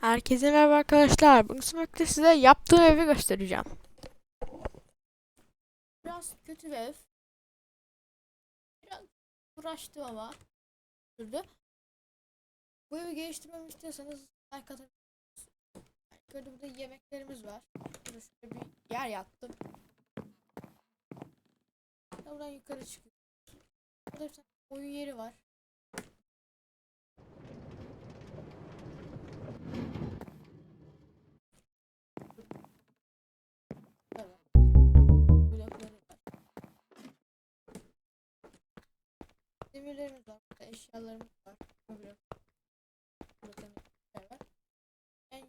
Herkese merhaba arkadaşlar. Bugün sınıfta size yaptığım evi göstereceğim. Biraz kötü ev. Biraz uğraştım ama. Sürdü. Bu evi geliştirmemi istiyorsanız like atabilirsiniz. Yukarıda burada yemeklerimiz var. Burada şöyle bir yer yaptım. Buradan yukarı çıkıyor. Burada bir tane oyun yeri var. Demirlerimiz var. Burada eşyalarımız var. Burada demirler var. En.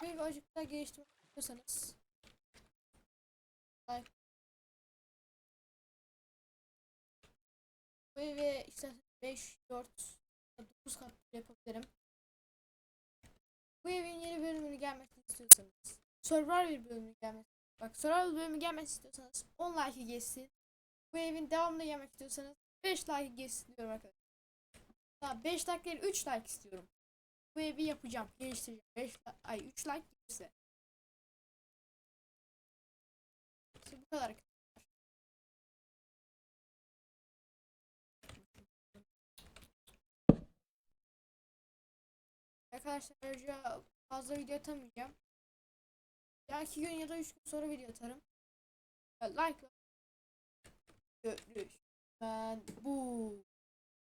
Bu evi azıcık daha geliştirmek istiyorsanız like Bu evi isterseniz 5, 4, 9 kat yapabilirim. Bu evin yeni bölümünü gelmesini istiyorsanız Survivor bölümü gelmesi Bak Survivor bölümü gelmesini istiyorsanız 10 like geçsin. Bu evin devamını gelmek istiyorsanız 5 like geçsin diyorum arkadaşlar. Daha 5 like değil 3 like istiyorum. Bu evi yapacağım, geliştireceğim. 5 ay 3 like gelirse. İşte bu kadar. Arkadaşlar ayrıca fazla video atamayacağım. Ya iki gün ya da üç gün sonra video atarım. Like Görüş. Ben bu.